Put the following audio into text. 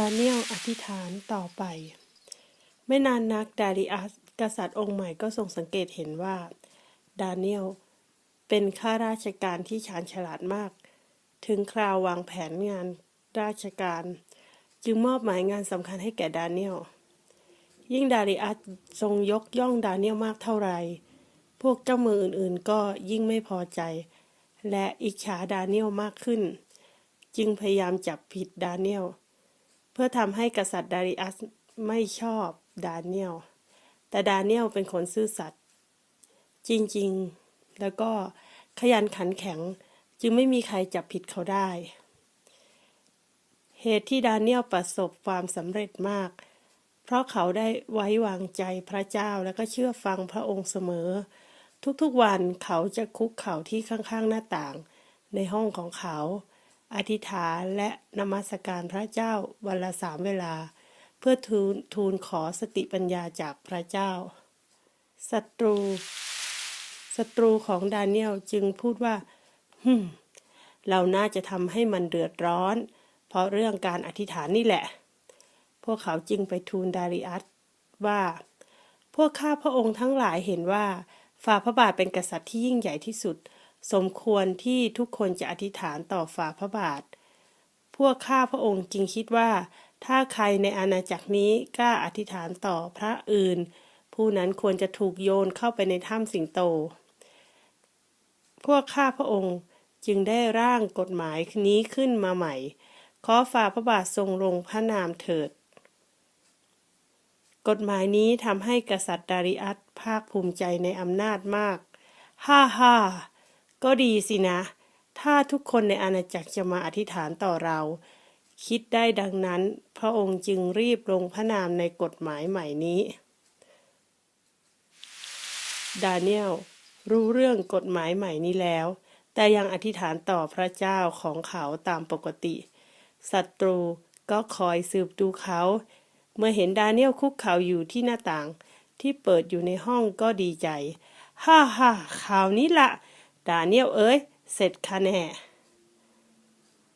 ดาเนียลอธิษฐานต่อไป ไม่นานนักดาริอัสกษัตริย์องค์ใหม่ก็ทรงสังเกตเห็นว่า ดาเนียลเป็นข้าราชการที่ชาญฉลาดมาก ถึงคราววางแผนงานราชการ จึงมอบหมายงานสำคัญให้แก่ดาเนียลยิ่งดาริอัสทรงยกย่องดาเนียลมากเท่าไหร่พวกเจ้าเมืองอื่นๆ ก็ยิ่งไม่พอใจ และอิจฉาดาเนียลมากขึ้น จึงพยายามจับผิดดาเนียล เพื่อทำให้กษัตริย์ดาริอัสไม่ชอบดาเนียล แต่ดาเนียลเป็นคนซื่อสัตย์จริงๆ แล้วก็ขยันขันแข็งจึงไม่มีใครจับผิดเขาได้ เหตุที่ดาเนียลประสบความสำเร็จมาก เพราะเขาได้ไว้วางใจพระเจ้าและก็เชื่อฟังพระองค์เสมอ ทุกๆวันเขาจะคุกเข่าที่ข้างๆหน้าต่าง ในห้องของเขา อธิษฐานและนมัสการพระเจ้าวันละสามเวลา เพื่อทูลทูลขอสติปัญญาจากพระเจ้าศัตรูศัตรูของดาเนียลจึงพูดว่าฮึมเราน่าจะทำให้มันเดือดร้อน เพราะเรื่องการอธิษฐานนี่แหละ พวกเขาจึงไปทูลดาริอัสว่า พวกข้าพระองค์ทั้งหลายเห็นว่าฝ่าพระบาทเป็นกษัตริย์ที่ยิ่งใหญ่ที่สุด สมควรที่ทุกคนจะอธิษฐานต่อฝ่าพระบาท พวกข้าพระองค์จึงคิดว่า ถ้าใครในอาณาจักรนี้กล้าอธิษฐานต่อพระอื่น ผู้นั้นควรจะถูกโยนเข้าไปในถ้ำสิงโต พวกข้าพระองค์จึงได้ร่างกฎหมายนี้ขึ้นมาใหม่ ขอฝ่าพระบาททรงลงพระนามเถิด กฎหมายนี้ทำให้กษัตริย์ดาริอัสภาคภูมิใจในอำนาจมาก ฮ่าฮ่า ก็ดีสินะ ถ้าทุกคนในอาณาจักรจะมาอธิษฐานต่อเรา คิดได้ดังนั้น พระองค์จึงรีบลงพระนามในกฎหมายใหม่นี้ ดาเนียลรู้เรื่องกฎหมายใหม่นี้แล้ว แต่ยังอธิษฐานต่อพระเจ้าของเขาตามปกติศัตรูก็คอยสืบดูเขา เมื่อเห็นดาเนียลคุกเข่าอยู่ที่หน้าต่าง ที่เปิดอยู่ในห้องก็ดีใจ ฮ่าฮ่าข่าวนี้ละ ดาเนียลเอ้ย เสร็จค่ะแน่